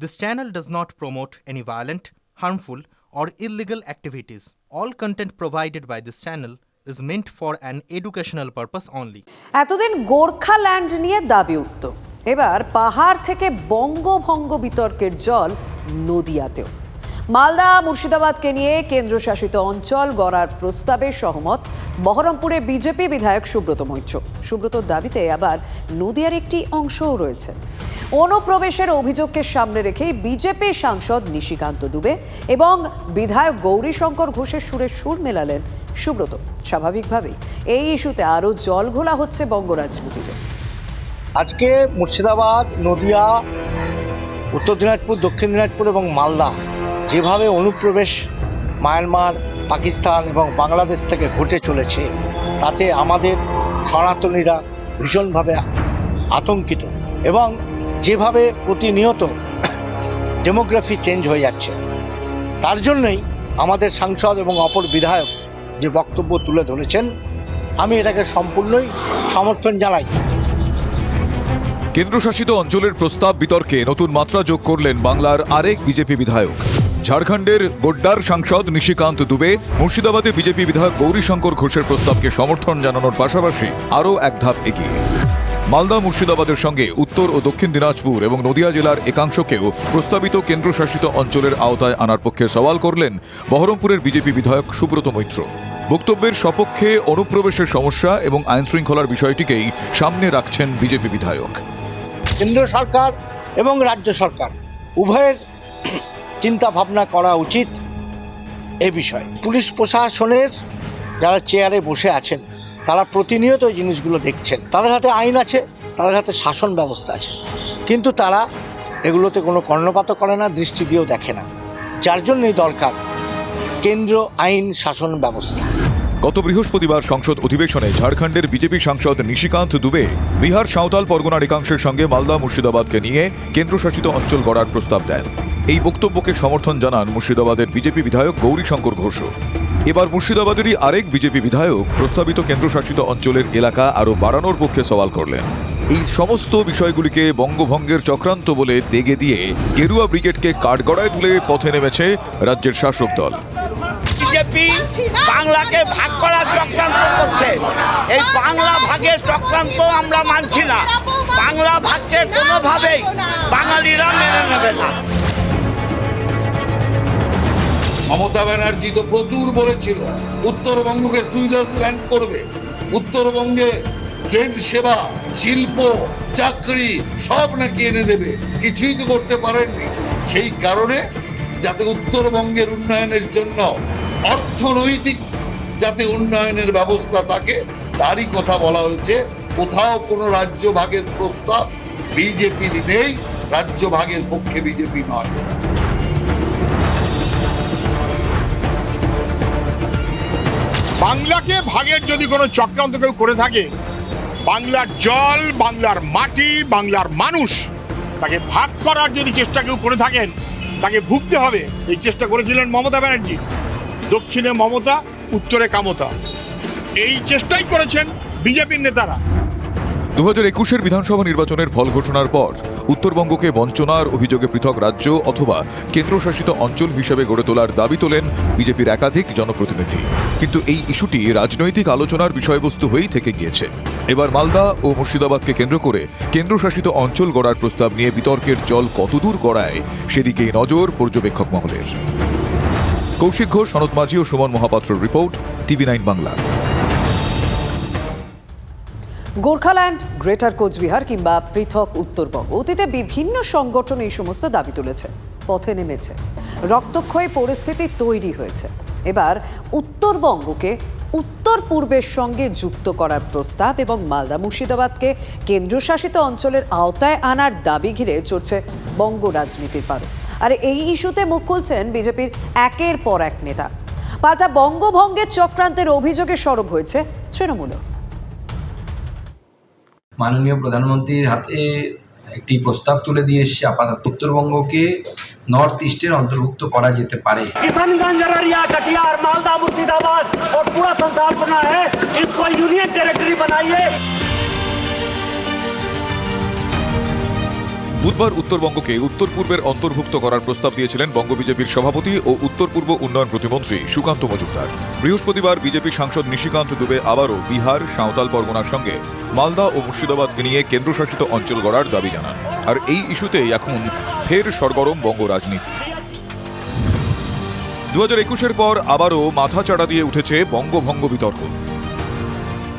This channel does not promote any violent, harmful, or illegal activities. All content provided by this channel is meant for an educational purpose only. এতদিন গোর্খাল্যান্ড নিয়ে দাবি উঠত এবার পাহাড় থেকে বঙ্গভঙ্গ বিতর্কের জল নদিয়াতেও মালদা, মুর্শিদাবাদকে নিয়ে কেন্দ্রশাসিত অঞ্চল গড়ার প্রস্তাবে সহমত বহরমপুরের বিজেপি বিধায়ক সুব্রত মৈত্র। সুব্রতর দাবিতে আবার নদিয়ার একটি অংশও রয়েছে। অনুপ্রবেশের অভিযোগকে সামনে রেখে বিজেপি সাংসদ নিশিকান্ত দুবে এবং বিধায়ক গৌরীশঙ্কর ঘোষের সুরে সুর মেলালেন সুব্রত। স্বাভাবিকভাবেই এই ইস্যুতে আরও জল ঘোলা হচ্ছে বঙ্গ রাজনীতিতে। আজকে মুর্শিদাবাদ, নদিয়া, উত্তর দিনাজপুর, দক্ষিণ দিনাজপুর এবং মালদা যেভাবে অনুপ্রবেশ মায়ানমার, পাকিস্তান এবং বাংলাদেশ থেকে ঘটে চলেছে, তাতে আমাদের সনাতনীরা ভীষণভাবে আতঙ্কিত এবং যেভাবে প্রতিনিয়ত ডেমোগ্রাফি চেঞ্জ হয়ে যাচ্ছে। তার জন্যই আমাদের সাংসদ এবং অপর বিধায়ক যে বক্তব্য তুলে ধরেছেন, আমি এটাকে সম্পূর্ণই সমর্থন জানাই। কেন্দ্রশাসিত অঞ্চলের প্রস্তাব বিতর্কে নতুন মাত্রা যোগ করলেন বাংলার আরেক বিজেপি বিধায়ক। ঝাড়খণ্ডের গোড্ডার সাংসদ নিশিকান্ত দুবে মুর্শিদাবাদে বিজেপি বিধায়ক গৌরীশঙ্কর ঘোষের প্রস্তাবকে সমর্থন জানানোর পাশাপাশি আরও এক ধাপ এগিয়ে। মালদা মুর্শিদাবাদের সঙ্গে উত্তর ও দক্ষিণ দিনাজপুর এবং নদিয়া জেলার একাংশকেও প্রস্তাবিত কেন্দ্রশাসিত অঞ্চলের আওতায় আনার পক্ষে সওয়াল করলেন বহরমপুরের বিজেপি বিধায়ক সুব্রত মৈত্র। বক্তব্যের সপক্ষে অনুপ্রবেশের সমস্যা এবং আইনশৃঙ্খলার বিষয়টিকেই সামনে রাখছেন বিজেপি বিধায়ক। কেন্দ্র সরকার এবং রাজ্য সরকার, উভয়ের চিন্তা ভাবনা করা উচিত এ বিষয়ে। পুলিশ প্রশাসনের যারা চেয়ারে বসে আছেন, তারা প্রতিনিয়ত এই জিনিসগুলো দেখছেন। তাদের হাতে আইন আছে, তাদের হাতে শাসন ব্যবস্থা আছে। কিন্তু তারা এগুলোতে কোনো কর্ণপাত করে না, দৃষ্টি দিয়েও দেখে না। যার জন্যই দরকার কেন্দ্র আইন শাসন ব্যবস্থা। গত বৃহস্পতিবার সংসদ অধিবেশনে ঝাড়খণ্ডের বিজেপি সাংসদ নিশিকান্ত দুবে বিহার সাঁওতাল পরগনার একাংশের সঙ্গে মালদা মুর্শিদাবাদকে নিয়ে কেন্দ্রশাসিত অঞ্চল গড়ার প্রস্তাব দেন। এই বক্তব্যকে সমর্থন জানান মুর্শিদাবাদের বিজেপি বিধায়ক গৌরীশঙ্কর ঘোষও এবার মুর্শিদাবাদেরই আরেক বিজেপি বিধায়ক প্রস্তাবিত কেন্দ্রশাসিত অঞ্চলের এলাকা আরও বাড়ানোর পক্ষে সওয়াল করলেন। এই সমস্ত বিষয়গুলিকে বঙ্গভঙ্গের চক্রান্ত বলে দেগে দিয়ে গেরুয়া ব্রিগেডকে কাঠগড়ায় তুলে পথে নেমেছে রাজ্যের শাসক দল। বিজেপি বাংলাকে ভাগ করার চক্রান্ত করছে। এই বাংলা ভাগের চক্রান্ত আমরা মানছি না। বাংলা ভাগকে কোনোভাবেই বাঙালিরা মেনে নেবে না। মমতা ব্যানার্জি তো প্রচুর বলেছিল, উত্তরবঙ্গকে সুইজারল্যান্ড করবে। উত্তরবঙ্গে ট্রেন সেবা, শিল্প, চাকরি, সব নাকি এনে দেবে। কিছুই তো করতে পারেননি। সেই কারণে যাতে উত্তরবঙ্গের উন্নয়নের জন্য অর্থনৈতিক যাতে উন্নয়নের ব্যবস্থা থাকে, তারই কথা বলা হয়েছে। কোথাও কোনো রাজ্য ভাগের প্রস্তাব বিজেপির নেই, রাজ্য ভাগের পক্ষে বিজেপি নয়। বাংলাকে ভাগের যদি কোনো চক্রান্ত কেউ করে থাকে, বাংলার জল, বাংলার মাটি, বাংলার মানুষ, তাকে ভাগ করার যদি চেষ্টা কেউ করে থাকেন, তাকে ভুগতে হবে। এই চেষ্টা করেছিলেন মমতা ব্যানার্জি, দক্ষিণে মমতা, উত্তরে কামতা। এই চেষ্টাই করেছেন বিজেপির নেতারা। দু হাজার একুশের বিধানসভা নির্বাচনের ফল ঘোষণার পর উত্তরবঙ্গকে বঞ্চনার অভিযোগে পৃথক রাজ্য অথবা কেন্দ্রশাসিত অঞ্চল হিসেবে গড়ে তোলার দাবি তোলেন বিজেপির একাধিক জনপ্রতিনিধি। কিন্তু এই ইস্যুটি রাজনৈতিক আলোচনার বিষয়বস্তু হয়েই থেকে গিয়েছে। এবার মালদা ও মুর্শিদাবাদকে কেন্দ্র করে কেন্দ্রশাসিত অঞ্চল গড়ার প্রস্তাব নিয়ে বিতর্কের জল কতদূর গড়ায় সেদিকেই নজর পর্যবেক্ষক মহলের। কৌশিক ঘোষ, সনদ মাঝি ও Suman মহাপাত্রর report, TV nine Bangla. Gorkhaland, greater Coochbehar কিংবা পৃথক উত্তরবঙ্গ। অতীতে বিভিন্ন সংগঠন এই সমস্ত দাবি তুলেছে, পথে নেমেছে। রক্তক্ষয়ী পরিস্থিতি তৈরি হয়েছে। এবার উত্তরবঙ্গকে উত্তর পূর্বের সঙ্গে যুক্ত করার প্রস্তাব এবং মালদা মুর্শিদাবাদকে কেন্দ্রশাসিত অঞ্চলের আওতায় আনার দাবি ঘিরে চড়ছে বঙ্গ রাজনীতির পারো। আর এই ইস্যুতে মুখ খুলছেন বিজেপির একের পর এক নেতা। পাল্টা বঙ্গভঙ্গের চক্রান্তের অভিযোগে সরব হয়েছে তৃণমূলও। মাননীয় প্রধানমন্ত্রীর হাতে একটি প্রস্তাব তুলে দিয়ে এসছে আপাতত উত্তরবঙ্গকে নর্থ ইস্টের অন্তর্ভুক্ত করা যেতে পারে किशनगंज अररिया कटिहार मालदा मुर्शिदाबाद और पूरा संसार बना है इसको यूनियन टेरिटरी बनाइए বুধবার উত্তরবঙ্গকে উত্তর পূর্বের অন্তর্ভুক্ত করার প্রস্তাব দিয়েছিলেন বঙ্গ বিজেপির সভাপতি ও উত্তর পূর্ব উন্নয়ন প্রতিমন্ত্রী সুকান্ত মজুমদার। বৃহস্পতিবার বিজেপি সাংসদ নিশিকান্ত দুবে আবারও বিহার, সাঁওতাল পরগনার সঙ্গে মালদা ও মুর্শিদাবাদকে নিয়ে কেন্দ্রশাসিত অঞ্চল গড়ার দাবি জানান। আর এই ইস্যুতেই এখন ফের সরগরম বঙ্গ রাজনীতি। দু হাজার একুশের পর আবারও মাথা চাড়া দিয়ে উঠেছে বঙ্গভঙ্গ বিতর্ক।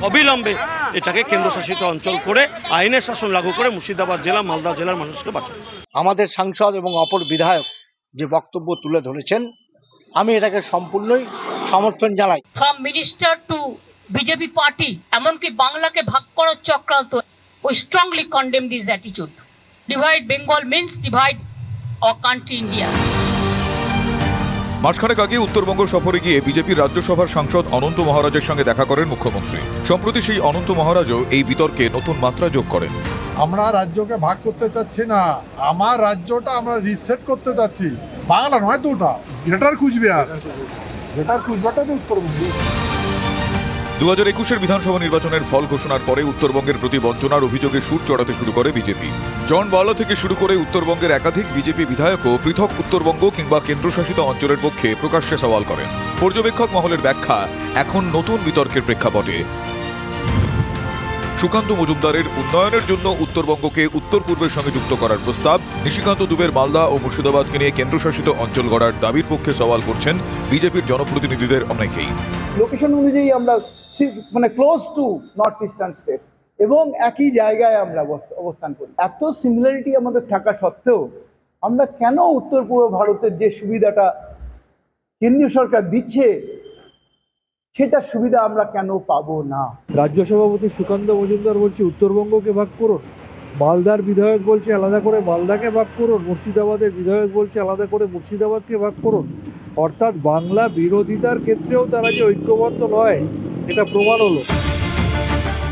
অবিলম্বে এটাকে কেন্দ্রশাসিত অঞ্চল করে আইনের শাসন লাগু করে মুর্শিদাবাদ জেলা মালদা জেলার মানুষকে বাঁচানো। আমাদের সাংসদ এবং অপর বিধায়ক যে বক্তব্য তুলে ধরেছেন আমি এটাকে সম্পূর্ণই সমর্থন জানাই। From minister to BJP party এমনকি বাংলাকে ভাগ করার চক্রান্ত we strongly condemn this অ্যাটিচিউড divide Bengal means divide a country India মাসখানেক আগে উত্তরবঙ্গ সফরে গিয়ে বিজেপির রাজ্যসভার সাংসদ অনন্ত মহারাজের সঙ্গে দেখা করেন মুখ্যমন্ত্রী। সম্প্রতি সেই অনন্ত মহারাজও এই বিতর্কে নতুন মাত্রা যোগ করেন। আমরা রাজ্যকে ভাগ করতে চাচ্ছি না। আমার রাজ্যটা আমরা রিসেট করতে চাচ্ছি। বাংলা নয় তো ওটা গ্রেটার কুচবিহার গ্রেটার তো উত্তরবঙ্গ। দু হাজার একুশের বিধানসভা নির্বাচনের ফল ঘোষণার পরে উত্তরবঙ্গের প্রতি বঞ্চনার অভিযোগে সুর চড়াতে শুরু করে বিজেপি। জন বালা থেকে শুরু করে উত্তরবঙ্গের একাধিক বিজেপি বিধায়কও পৃথক উত্তরবঙ্গ কিংবা কেন্দ্রশাসিত অঞ্চলের পক্ষে প্রকাশ্যে সওয়াল করেন। পর্যবেক্ষক মহলের ব্যাখ্যা, এখন নতুন বিতর্কের প্রেক্ষাপটে। সুকান্ত মজুমদারের উন্নয়নের জন্য উত্তরবঙ্গকে উত্তর পূর্বের সঙ্গে যুক্ত করার প্রস্তাব। নিশিকান্ত দুবের মালদা ও মুর্শিদাবাদকে নিয়ে কেন্দ্রশাসিত অঞ্চল গড়ার দাবির পক্ষে সওয়াল করছেন বিজেপির জনপ্রতিনিধিদের অনেকেই। লোকেশন অনুযায়ী আমরা মানে close to north eastern states এবং একই জায়গায় আমরা অবস্থ- অবস্থান করি। এত সিমিলারিটি আমাদের থাকা সত্ত্বেও আমরা কেন উত্তর পূর্ব ভারতের যে সুবিধাটা কেন্দ্রীয় সরকার দিচ্ছে সেটার সুবিধা আমরা কেন পাবো না? রাজ্য সভাপতি সুকান্ত মজুমদার বলছে উত্তরবঙ্গকে ভাগ করুন। মালদার বিধায়ক বলছে আলাদা করে মালদাকে ভাগ করুন। মুর্শিদাবাদের বিধায়ক বলছে আলাদা করে মুর্শিদাবাদকে ভাগ করুন। অর্থাৎ বাংলা বিরোধিতার ক্ষেত্রেও তারা যে ঐক্যবদ্ধ নয় এটা প্রমাণ হলো।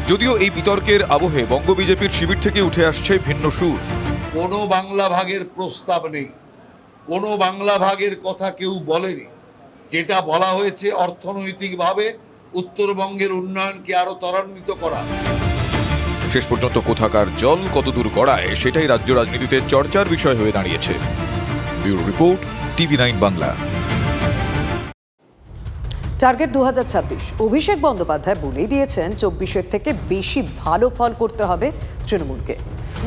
যদিও এই বিতর্কের আবহে বঙ্গ বিজেপির শিবির থেকে উঠে আসছে ভিন্ন সুর। কোনো বাংলা ভাগের প্রস্তাব নেই। কোনো বাংলা ভাগের কথা কেউ বলেনি। যেটা বলা হয়েছে অর্থনৈতিকভাবে উত্তরবঙ্গের উন্নয়নকে আরও ত্বরান্বিত করা। শেষ পর্যন্ত কোথাকার জল কতদূর গড়ায় সেটাই রাজ্য রাজনীতিতে চর্চার বিষয় হয়ে দাঁড়িয়েছে। Bureau report TV nine Bangla. Target দুহাজার ছাব্বিশ। অভিষেক বন্দ্যোপাধ্যায় বলেই দিয়েছেন চব্বিশের থেকে বেশি ভালো ফল করতে হবে তৃণমূলকে।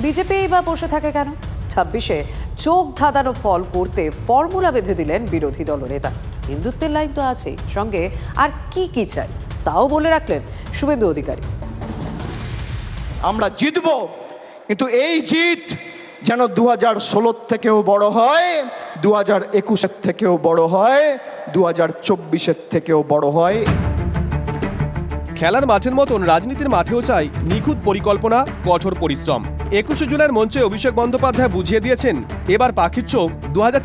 বিজেপি বা বসে থাকে কেন? ছাব্বিশে চোখ ধাঁধানো ফল করতে ফর্মুলা বেঁধে দিলেন বিরোধী দলনেতা। হিন্দুত্বের লাইন তো আছেই। সঙ্গে আর কি কি চাই তাও বলে রাখলেন শুভেন্দু অধিকারী। আমরা জিতব কিন্তু এই জিত যেন দু হাজার ষোলোর থেকেও বড় হয় দু হাজার একুশের থেকেও বড় হয় দু হাজার চব্বিশের থেকেও বড় হয়। খেলার মাঠের মতন রাজনীতির মাঠেও চাই নিখুঁত পরিকল্পনা কঠোর পরিশ্রম। একুশে জুলাইয়ের মঞ্চে অভিষেক বন্দ্যোপাধ্যায় বুঝিয়ে দিয়েছেন, এবার পাখির চোখ দু হাজার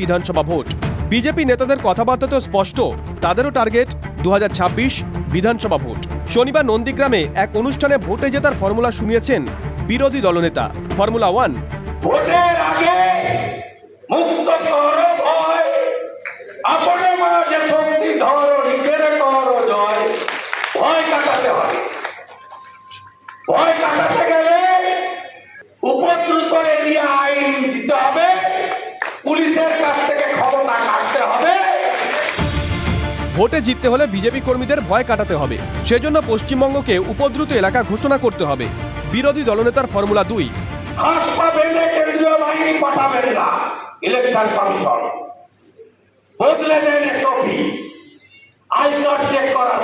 বিধানসভা ভোট। বিজেপি নেতাদের কথাবার্তাতেও স্পষ্ট, তাদেরও টার্গেট দু হাজার ছাব্বিশ বিধানসভা ভোট। শনিবার নন্দীগ্রামে এক অনুষ্ঠানে ভোটে জেতার ফর্মুলা শুনিয়েছেন বিরোধী দলনেতা। ফর্মুলা ওয়ান, ভোটের আগে মুক্ত ভোটে জিততে হলে বিজেপি কর্মীদের ভয় কাটাতে হবে। সেজন্য পশ্চিমবঙ্গকে উপদ্রুত এলাকা ঘোষণা করতে হবে। বিরোধী দলনেতার ফর্মুলা দুই। ইলেকশন আই চেক করার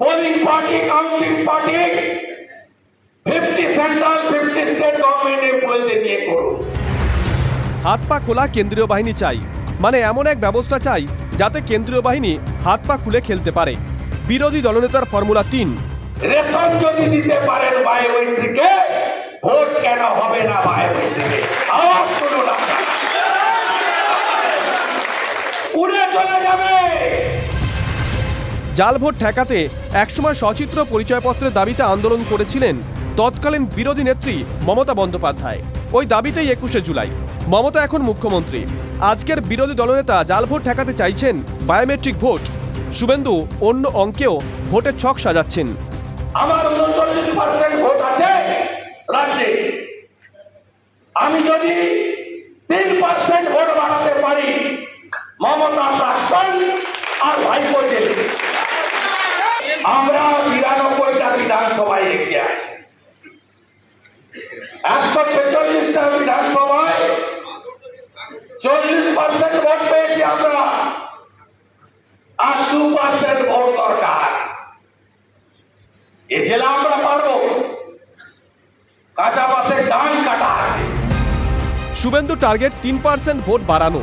polling party counting party central fifty state government এমপ্লয়ীদের নিয়ে করুন হাত পা খোলা কেন্দ্রীয় বাহিনী চাই। মানে এমন এক ব্যবস্থা চাই যাতে কেন্দ্রীয় বাহিনী হাত পা খুলে খেলতে পারে। বিরোধী দলনেতার ফর্মুলা তিন। রেশন যদি দিতে পারেন বায়োমেট্রিকে ভোট কেন হবে না বায়োমেট্রিকে? আওয়াজ শুনুন উড়ে চলে যাবে। জাল ভোট ঠেকাতে একসময় সচিত্র পরিচয়পত্রের দাবিতে আন্দোলন করেছিলেন তৎকালীন বিরোধী নেত্রী মমতা বন্দ্যোপাধ্যায়। ওই দাবিতেই একুশে জুলাই। মমতা এখন মুখ্যমন্ত্রী। আজকের বিরোধী দলনেতা জাল ভোট ঠেকাতে চাইছেন বায়োমেট্রিক ভোট। শুভেন্দু অন্য অঙ্কেও ভোটের ছক সাজাচ্ছেন। আমার উনচল্লিশ পার্সেন্ট ভোট আছে রাজ্যে। আমি যদি তিন পার্সেন্ট ভোট বাড়াতে পারি, মমতা আর আমরা বিরানব্বইটা বিধানসভায় আছি। একশো ছেচল্লিশটা বিধানসভায় চল্লিশ পার্সেন্ট ভোট পেয়েছি আমরা। আর দু পার্সেন্ট ভোট দরকার। এ জেলা আমরা পারব। কাঁচা বাসের ডান কাটা আছে। শুভেন্দু টার্গেট তিন পার্সেন্ট ভোট বাড়ানো।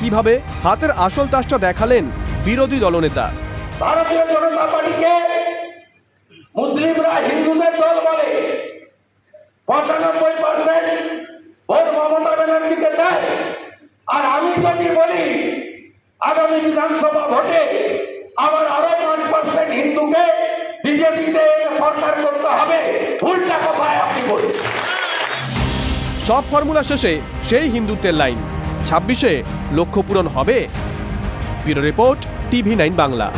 কীভাবে? হাতের আসল তাসটা দেখালেন বিরোধী দলনেতা। ভারতীয় জনতা পার্টিকে মুসলিমরা হিন্দুদের দল বলে। পঁচানব্বই পার্সেন্ট ভোট মমতা ব্যানার্জিকে দেয়। আর আমি যদি বলি, আগামী বিধানসভা ভোটে আবার আরও পাঁচ পার্সেন্ট হিন্দুকে বিজেপিতে সরকার করতে হবে। ভুলটা কথায় আপনি বলুন। সব ফর্মুলা শেষে সেই হিন্দুত্বের লাইন। ছাব্বিশে লক্ষ্য পূরণ হবে। Bureau report, TV nine Bangla.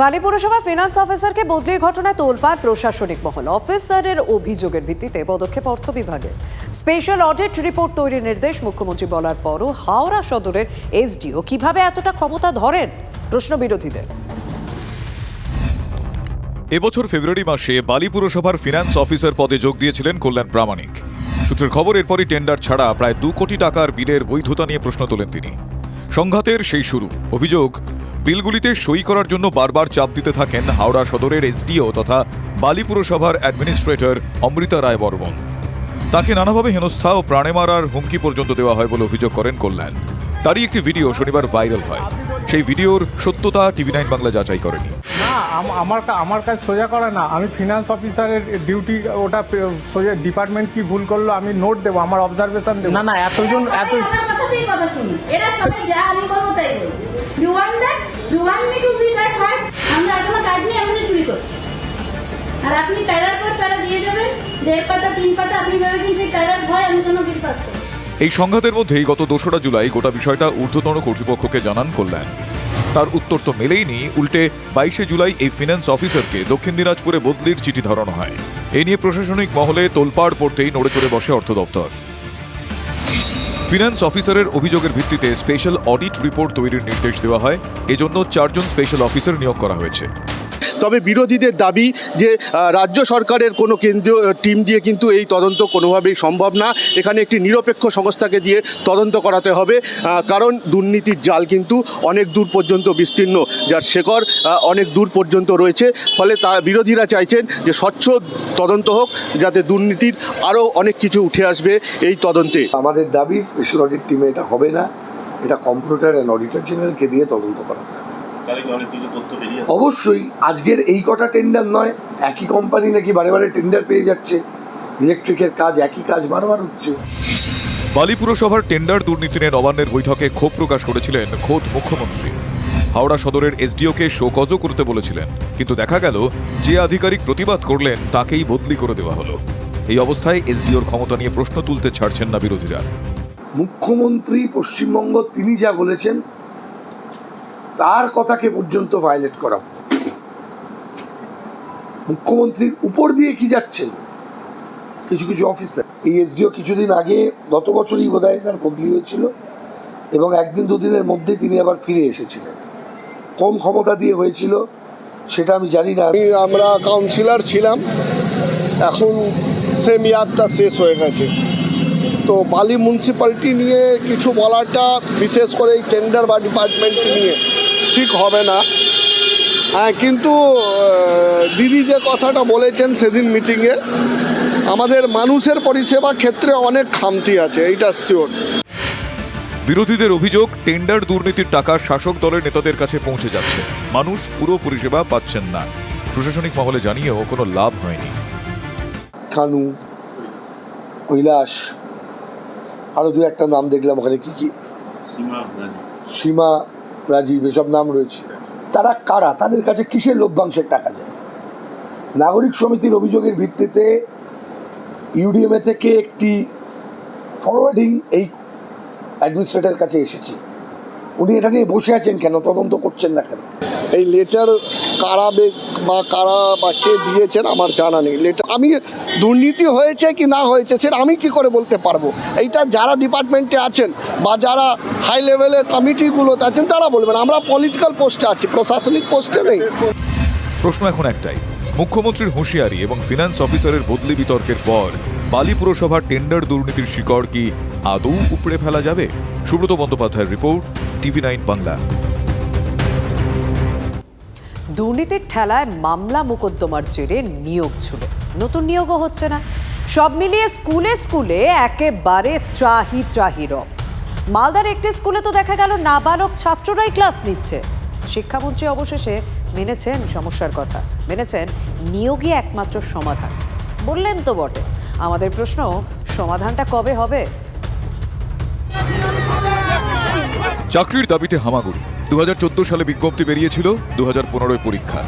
Bally পুরসভার ফিনান্স অফিসারকে বদলির ঘটনায় তোলপাড় প্রশাসনিক মহল। অফিসারের অভিযোগের ভিত্তিতে পদক্ষেপ অর্থ বিভাগের। স্পেশাল অডিট রিপোর্ট তৈরির নির্দেশ মুখ্যমন্ত্রী বলার পরও হাওড়া সদরের এসডিও কীভাবে এতটা ক্ষমতা ধরেন? প্রশ্ন বিরোধীদের। এবছর ফেব্রুয়ারি মাসে বালি পুরসভার ফিনান্স অফিসার পদে যোগ দিয়েছিলেন কল্যাণ প্রামাণিক। সূত্রের খবর, এরপরই টেন্ডার ছাড়া প্রায় দু কোটি টাকার বিলের বৈধতা নিয়ে প্রশ্ন তোলেন তিনি। সংঘাতের সেই শুরু। অভিযোগ বিলগুলিতে সই করার জন্য বারবার চাপ দিতে থাকেন হাওড়া সদরের এসডিও তথা বালি পুরসভার অ্যাডমিনিস্ট্রেটর অমৃতা রায় বর্মন। তাকে নানাভাবে হেনস্থা ও প্রাণে মারার হুমকি পর্যন্ত দেওয়া হয় বলে অভিযোগ করেন কল্যাণ। তারই একটি ভিডিও শনিবার ভাইরাল হয়। সেই ভিডিওর সত্যতা টিভি নাইন বাংলা যাচাই করেনি। না আমার কা- আমার কাজ সোজা করা না। আমি ফিনান্স অফিসারের ডিউটি ওটা সোজা ডিপার্টমেন্ট কি ভুল করল আমি নোট দেবো আমার অবজারভেশন দেবো। না না এতজন এত কথা শুনি। এরা সবাই যা আমি তাই want that want me to be that heart আমরা কাজ এমনি চুরি করছি। আর আপনি প্যারার পর প্যারা দিয়ে দেড় পাতা, তিন পাতা, আপনি ভেবেছেন সেই প্যারার ভয় আমি কোনো এই সংঘাতের মধ্যেই গত দোসরা জুলাই গোটা বিষয়টা ঊর্ধ্বতন কর্তৃপক্ষকে জানান কল্যাণ। তার উত্তর তো মেলেইনি, উল্টে বাইশে জুলাই এই ফিন্যান্স অফিসারকে দক্ষিণ দিনাজপুরে বদলির চিঠি ধরানো হয়। এ নিয়ে প্রশাসনিক মহলে তোলপাড় পড়তেই নড়ে চড়ে বসে অর্থ দপ্তর। ফিন্যান্স অফিসারের অভিযোগের ভিত্তিতে স্পেশাল অডিট রিপোর্ট তৈরির নির্দেশ দেওয়া হয়। এজন্য চারজন স্পেশাল অফিসার নিয়োগ করা হয়েছে। তবে বিরোধীদের দাবি যে রাজ্য সরকারের কোনো কেন্দ্রীয় টিম দিয়ে কিন্তু এই তদন্ত কোনোভাবেই সম্ভব না। এখানে একটি নিরপেক্ষ সংস্থাকে দিয়ে তদন্ত করাতে হবে কারণ দুর্নীতির জাল কিন্তু অনেক দূর পর্যন্ত বিস্তীর্ণ। যার শেকড় অনেক দূর পর্যন্ত রয়েছে। ফলে তা, বিরোধীরা চাইছেন যে স্বচ্ছ তদন্ত হোক, যাতে দুর্নীতির আরও অনেক কিছু উঠে আসবে এই তদন্তে। আমাদের দাবি স্পেশাল অডিট টিমে এটা হবে না। এটা কম্পিউটার অ্যান্ড অডিটর জেনারেলকে দিয়ে তদন্ত করাতে হবে। অবশ্যই আজকের এই কটা টেন্ডার নয় একই কোম্পানি নাকি বারে বারে টেন্ডার পেয়ে যাচ্ছে। ইলেকট্রিকের কাজ একই কাজ বারবার হচ্ছে। বালি পুরসভার টেন্ডার দুর্নীতি নিয়ে নবান্নের বৈঠকে ক্ষোভ প্রকাশ করেছিলেন খোদ মুখ্যমন্ত্রী। হাওড়া সদরের এসডিওকে শোকজও করতে বলেছিলেন কিন্তু দেখা গেল যে আধিকারিক প্রতিবাদ করলেন তাকেই বদলি করে দেওয়া হলো। এই অবস্থায় এসডিওর ক্ষমতা নিয়ে প্রশ্ন তুলতে ছাড়ছেন না বিরোধীরা। মুখ্যমন্ত্রী পশ্চিমবঙ্গ তিনি যা বলেছেন তার কথাকে পর্যন্ত ভায়োলেট করা মুখ্যমন্ত্রীর উপর দিয়ে কি যাচ্ছেন? কিছু কিছু অফিসার এই এসডিও কিছুদিন আগে, গত বছরই বোধহয় তার বদলি হয়েছিল এবং একদিন দুদিনের মধ্যে তিনি আবার ফিরে এসেছিলেন। কম ক্ষমতা দিয়ে হয়েছিল, সেটা আমি জানি না। আমরা কাউন্সিলর ছিলাম, এখন সে মেয়াদটা শেষ হয়ে গেছে। তো বালি মিউনিসিপ্যালিটি নিয়ে কিছু বলাটা, বিশেষ করে এই টেন্ডার বা ডিপার্টমেন্ট নিয়ে। ঠিক হবে না। হ্যাঁ কিন্তু দিদি যে কথাটা বলেছেন সেদিন মিটিংয়ে আমাদের মানুষের পরিষেবা ক্ষেত্রে অনেক খামতি আছে এইটা শিওর বিরোধীদের অভিযোগ টেন্ডার দুর্নীতির টাকা শাসক দলের নেতাদের কাছে পৌঁছে যাচ্ছে। মানুষ পুরো পরিষেবা পাচ্ছেন না। প্রশাসনিক মহলে জানিয়েও কোনো লাভ হয়নি। কানু কৈলাস আরও দু একটা নাম দেখলাম ওখানে কি কি? সীমা রাজীব, এসব নাম রয়েছে। তারা কারা? তাদের কাছে কিসের লভ্যাংশের টাকা যায়? নাগরিক সমিতির অভিযোগের ভিত্তিতে ইউডিএমএ থেকে একটি ফরওয়ার্ডিং এই অ্যাডমিনিস্ট্রেটর কাছে এসেছে। উনি এটা নিয়ে বসে আছেন কেন? তদন্ত করছেন না কেন? এই লেটার কারা বে- কারা বা কে দিয়েছেন আমার জানা নেই। লেটার আমি দুর্নীতি হয়েছে কি না হয়েছে সেটা আমি কি করে বলতে পারব? এইটা যারা ডিপার্টমেন্টে আছেন বা যারা হাই লেভেলের কমিটিগুলোতে আছেন, তারা বলবেন। আমরা পলিটিক্যাল পোস্টে আছি, প্রশাসনিক পোস্টে নেই। প্রশ্ন এখন একটাই। মুখ্যমন্ত্রীর হুঁশিয়ারি এবং ফিনান্স অফিসারের বদলি বিতর্কের পর বালি পুরসভার টেন্ডার দুর্নীতির শিকড় কি আদৌ উপড়ে ফেলা যাবে? সুব্রত বন্দ্যোপাধ্যায়ের রিপোর্ট টিভি নাইন বাংলা। দুর্নীতির ঠেলায় মামলা মোকদ্দমার জেরে নিয়োগ ছিল। নতুন নিয়োগও হচ্ছে না। সব মিলিয়ে স্কুলে স্কুলে একেবারে ত্রাহি ত্রাহি রব। মালদার একটি স্কুলে তো দেখা গেল নাবালক ছাত্ররাই ক্লাস নিচ্ছে। শিক্ষামন্ত্রী অবশেষে মেনেছেন সমস্যার কথা। মেনেছেন নিয়োগই একমাত্র সমাধান। বললেন তো বটে। আমাদের প্রশ্ন, সমাধানটা কবে হবে? চাকরির দাবিতে হামাগুড়ি। দু হাজার চোদ্দ সালে বিজ্ঞপ্তি বেরিয়েছিল দু হাজার পরীক্ষা।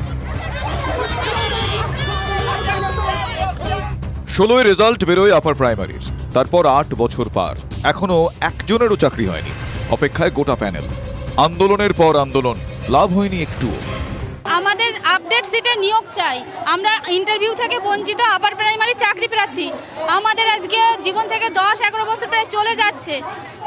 ষোলোয় রেজাল্ট বেরোয় আপার প্রাইমারির। তারপর আট বছর পার। এখনও একজনেরও চাকরি হয়নি। অপেক্ষায় গোটা প্যানেল। আন্দোলনের পর আন্দোলন, লাভ হয়নি একটুও। আপডেট সিটে নিয়োগ চাই। আমরা ইন্টারভিউ থেকে বঞ্চিত আপার প্রাইমারি চাকরি প্রার্থী। আমাদের আজকে জীবন থেকে দশ এগারো বছর প্রায় চলে যাচ্ছে।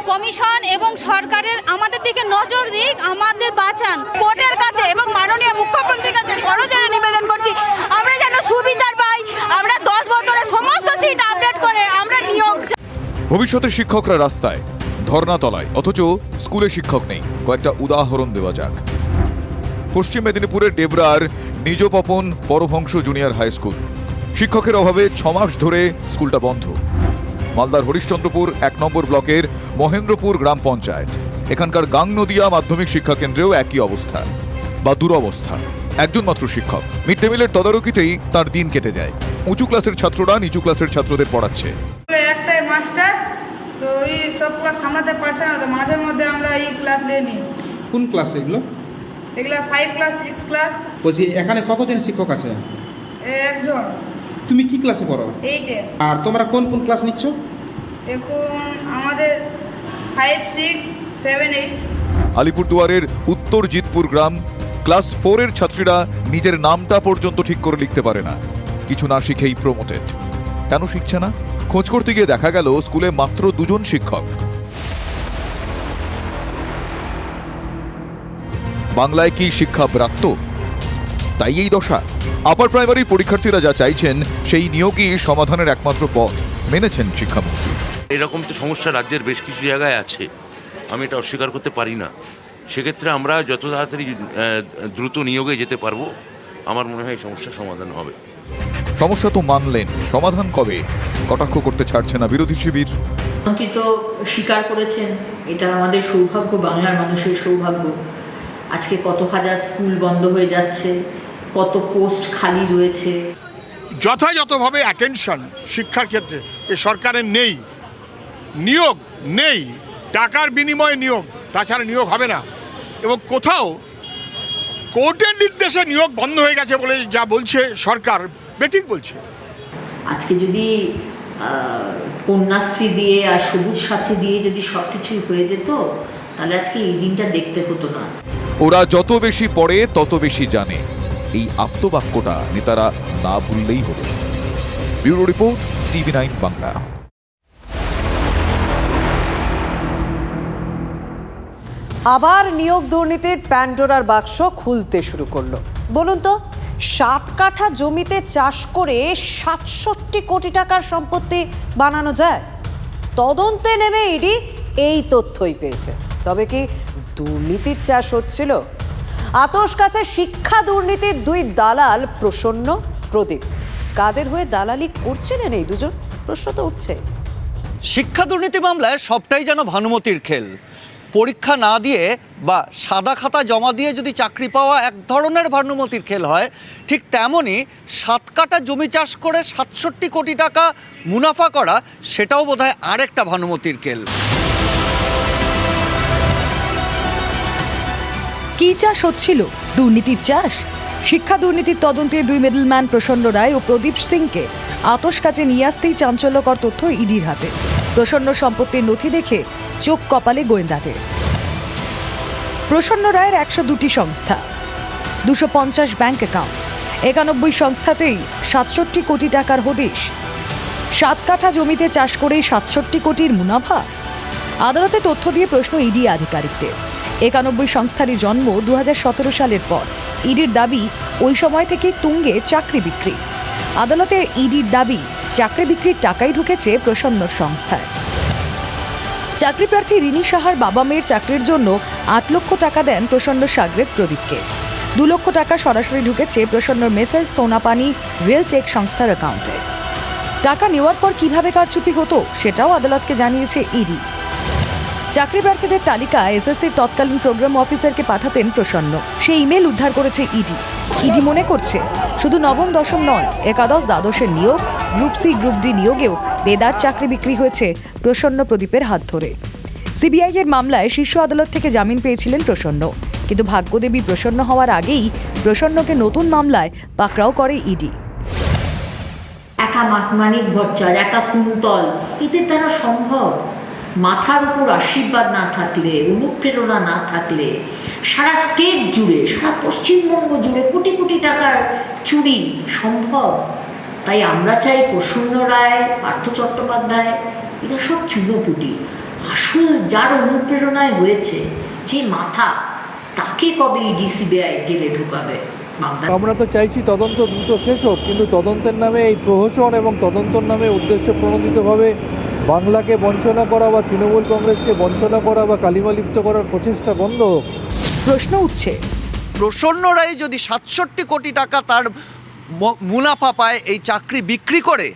কমিশন এবং সরকারের আমাদের দিকে নজর দিক, আমাদের বাঁচান। কোর্টের কাছে এবং মাননীয় মুখ্যমন্ত্রীর কাছে করজোরে নিবেদন করছি। আমরা যেন সুবিচার পাই, আমরা দশ বছরে সমস্ত সিট আপডেট করে আমরা নিয়োগ চাই ভবিষ্যতের শিক্ষকরা রাস্তায় ধর্নাতলায় অথচ স্কুলে শিক্ষক নেই। কয়েকটা উদাহরণ দেওয়া যাক। পশ্চিম মেদিনীপুরের ডেবরার Nijpapan Parhansa junior high school. শিক্ষকের অভাবে ছমাস ধরে স্কুলটা বন্ধ। মালদার হরিশ্চন্দ্রপুর এক নম্বর ব্লকের মহেন্দ্রপুর গ্রাম পঞ্চায়েত। এখানকার গাংনদিয়া মাধ্যমিক শিক্ষা কেন্দ্রেও একই অবস্থা বা দুরবস্থা। একজন মাত্র শিক্ষক। মিড ডে মিলের তদারকিতেই তার দিন কেটে যায়। উঁচু ক্লাসের ছাত্ররা নিচু ক্লাসের ছাত্রদের পড়াচ্ছে। একটাই মাস্টার তো ওই সব ক্লাস সামলাতে পারছে না তো মাঝের মধ্যে আমরা এই ক্লাস নিয়ে নিই। কোন ক্লাস এগুলো? এগুলা ফাইভ ক্লাস সিক্স ক্লাস বলছি এখানে কতজন শিক্ষক আছে? একজন। তুমি কি ক্লাসে পড়ো? এইটে। আর তোমরা কোন কোন ক্লাস নিচ্ছ? এখন আমাদের ফাইভ সিক্স সেভেন এইট আলিপুরদুয়ারের উত্তর জিতপুর গ্রাম ক্লাস ফোরের ছাত্রীরা নিজের নামটা পর্যন্ত ঠিক করে লিখতে পারে না। কিছু না শিখেই প্রমোটেড কেন শিখছে না? খোঁজ করতে গিয়ে দেখা গেল স্কুলে মাত্র দুজন শিক্ষক। বাংলায় কি শিক্ষা ব্রাত্য তাই এই দশা। আপার প্রাইমারি পরীক্ষার্থীরা যা চাইছেন সেই নিয়োগই সমাধানের একমাত্র পথ মেনেছেন শিক্ষামন্ত্রী। এরকম তো সমস্যা রাজ্যের বেশ কিছু জায়গায় আছে। আমি এটা অস্বীকার করতে পারি না। সেক্ষেত্রে আমরা যত তাড়াতাড়ি দ্রুত নিয়োগে যেতে পারব আমার মনে হয় এই সমস্যার সমাধান হবে। সমস্যা তো মানলেন। সমাধান কবে? কটাক্ষ করতে ছাড়ছে না বিরোধী শিবির। মন্ত্রী তো স্বীকার করেছেন এটা আমাদের সৌভাগ্য বাংলার মানুষের সৌভাগ্য। আজকে কত হাজার স্কুল বন্ধ হয়ে যাচ্ছে কত পোস্ট খালি রয়েছে। যথাযথভাবে অ্যাটেনশন শিক্ষার ক্ষেত্রে এ সরকারের নেই নিয়োগ নেই টাকার বিনিময়ে নিয়োগ তাছাড়া নিয়োগ হবে না। এবং কোথাও কোর্টের নির্দেশে নিয়োগ বন্ধ হয়ে গেছে বলে যা বলছে সরকার বেঠিক বলছে। আজকে যদি কন্যাশ্রী দিয়ে আর সবুজ সাথী দিয়ে যদি সব কিছুই হয়ে যেত তাহলে আজকে এই দিনটা দেখতে হতো না। ওরা যত বেশি পড়ে, তত বেশি জানে। এই আপ্তবাক্যটা নেতারা না ভুললেই হলো bureau report, TV nine Bangla. আবার নিয়োগ দুর্নীতির প্যান্ডোরার বাক্স খুলতে শুরু করল। বলুন তো, সাত কাঠা জমিতে চাষ করে সাতষট্টি কোটি টাকার সম্পত্তি বানানো যায়? তদন্তে নেমে ইডি এই তথ্যই পেয়েছে। তবে কি দুর্নীতির চাষ হচ্ছিল? আতস কাছে শিক্ষা দুর্নীতির দুই দালাল প্রসন্ন প্রদীপ। কাদের হয়ে দালালি করছিলেন এই দুজন? প্রশ্ন তো উঠছে। শিক্ষা দুর্নীতি মামলায় সবটাই যেন ভানুমতির খেল। পরীক্ষা না দিয়ে বা সাদা খাতা জমা দিয়ে যদি চাকরি পাওয়া এক ধরনের ভানুমতির খেল হয়, ঠিক তেমনই সাত কাটা জমি চাষ করে সাতষট্টি কোটি টাকা মুনাফা করা, সেটাও বোধহয় আরেকটা ভানুমতির খেল। কি চাষ হচ্ছিল? দুর্নীতির চাষ? শিক্ষা দুর্নীতির তদন্তের দুই মিডলম্যান প্রসন্ন রায় ও প্রদীপ সিংকে আতস কাছে নিয়ে আসতেই চাঞ্চল্যকর তথ্য ইডির হাতে। প্রসন্ন সম্পত্তির নথি দেখে চোখ কপালে গোয়েন্দাদের। প্রসন্ন রায়ের একশো দুটি সংস্থা, দুশো পঞ্চাশ ব্যাঙ্ক অ্যাকাউন্ট, একানব্বই সংস্থাতেই সাতষট্টি কোটি টাকার হদিশ। সাত কাঠা জমিতে চাষ করেই সাতষট্টি কোটির মুনাফা? আদালতে তথ্য দিয়ে প্রশ্ন ইডি আধিকারিকদের। একানব্বই সংস্থারই জন্ম দু সালের পর। ইডির দাবি, ওই সময় থেকে তুঙ্গে চাকরি বিক্রি। আদালতে ইডির দাবি, চাকরি বিক্রির টাকাই ঢুকেছে প্রসন্নর সংস্থায়। চাকরি প্রার্থী রিনি সাহার বাবা মেয়ের চাকরির জন্য আট লক্ষ টাকা দেন প্রসন্ন সাগরের প্রদীপকে। দু লক্ষ টাকা সরাসরি ঢুকেছে প্রসন্নর মেসের সোনাপানি রিয়েল টেক সংস্থার অ্যাকাউন্টে। টাকা নেওয়ার পর কীভাবে কারচুপি হতো, সেটাও আদালতকে জানিয়েছে ইডি। চাকরি প্রার্থীদের তালিকা এসএসসির তৎকালীন প্রোগ্রাম অফিসারকে পাঠাতেন প্রসন্ন। সেই ইমেল উদ্ধার করেছে ইডি। ইডি মনে করছে, শুধু নবম, দশম নয়, একাদশ দ্বাদশের নিয়োগ, গ্রুপ সি, গ্রুপ ডি নিয়োগেও দেদার চাকরি বিক্রি হয়েছে প্রসন্ন প্রদীপের হাত ধরে। সিবিআই এর মামলায় শীর্ষ আদালত থেকে জামিন পেয়েছিলেন প্রসন্ন। কিন্তু ভাগ্যদেবী প্রসন্ন হওয়ার আগেই প্রসন্নকে নতুন মামলায় পাকড়াও করে ইডি। একা মানিক ভট্টাচার্য একা কুন্তল এদের দ্বারা সম্ভব? মাথার উপর আশীর্বাদ না থাকলে, অনুপ্রেরণা না থাকলে, সারা স্টেট জুড়ে, সারা পশ্চিমবঙ্গ জুড়ে কোটি কোটি টাকার চুরি সম্ভব। তাই আমরা চাই প্রসন্ন রায়, পার্থ চট্টোপাধ্যায়, এরা সব চুনোপুটি। আসল যার অনুপ্রেরণায় হয়েছে, যে মাথা, তাকে কবে ইডি সিবিআই জেলে ঢুকাবে? আমরা তো চাইছি তদন্ত দ্রুত শেষ হোক, কিন্তু তদন্তের নামে এই প্রহসন এবং তদন্তর নামে উদ্দেশ্য প্রণোদিতভাবে বাংলাকে বঞ্চনা করা বা তৃণমূল কংগ্রেসকে বঞ্চনা করা বা কালিমালিপ্ত করার প্রচেষ্টা বন্ধ। হোক প্রশ্ন উঠছে। প্রসন্ন রায় যদি সাতষট্টি কোটি টাকা তার মুনাফা পায় এই চাকরি বিক্রি করে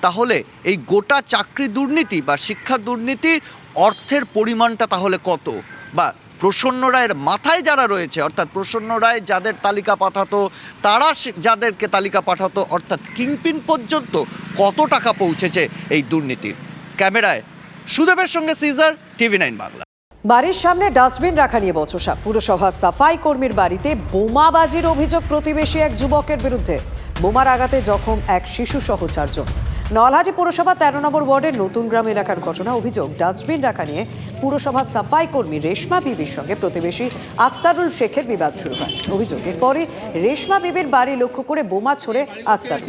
তাহলে এই গোটা চাকরি দুর্নীতি বা শিক্ষা দুর্নীতির অর্থের পরিমাণটা তাহলে কত? বা প্রসন্ন রায়ের মাথায় যারা রয়েছে অর্থাৎ প্রসন্ন রায় যাদের তালিকা পাঠাতো তারা সে- যাদেরকে তালিকা পাঠাতো অর্থাৎ কিংপিন পর্যন্ত কত টাকা পৌঁছেছে এই দুর্নীতির? ক্যামেরায় সুদেবের সঙ্গে সিজার, টিভি নাইন বাংলা। বাড়ির সামনে ডাস্টবিন রাখা নিয়ে বচসা। পুরসভা সাফাই কর্মীর বাড়িতে বোমাবাজির অভিযোগ প্রতিবেশী এক যুবকের বিরুদ্ধে। বোমার আঘাতে জখম এক শিশু সহ চারজন। নলহাটি পুরসভা তেরো নম্বর ওয়ার্ডের নতুন গ্রাম এলাকার ঘটনা, অভিযোগ ডাস্টবিন রাখা নিয়ে পুরসভার সাফাই কর্মী রেশমা বিবির সঙ্গে প্রতিবেশী আক্তারুল শেখের বিবাদ শুরু হয়। অভিযোগের পরে রেশমা বিবির বাড়ি লক্ষ্য করে বোমা ছোড়ে আক্তার।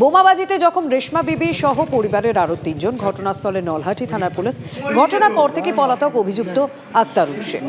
বোমাবাজিতে যখন রেশমা বিবি সহ পরিবারের আরও তিনজন। ঘটনাস্থলে নলহাটি থানার পুলিশ ঘটনার পর থেকে পলাতক অভিযুক্ত আক্তারুল শেখ।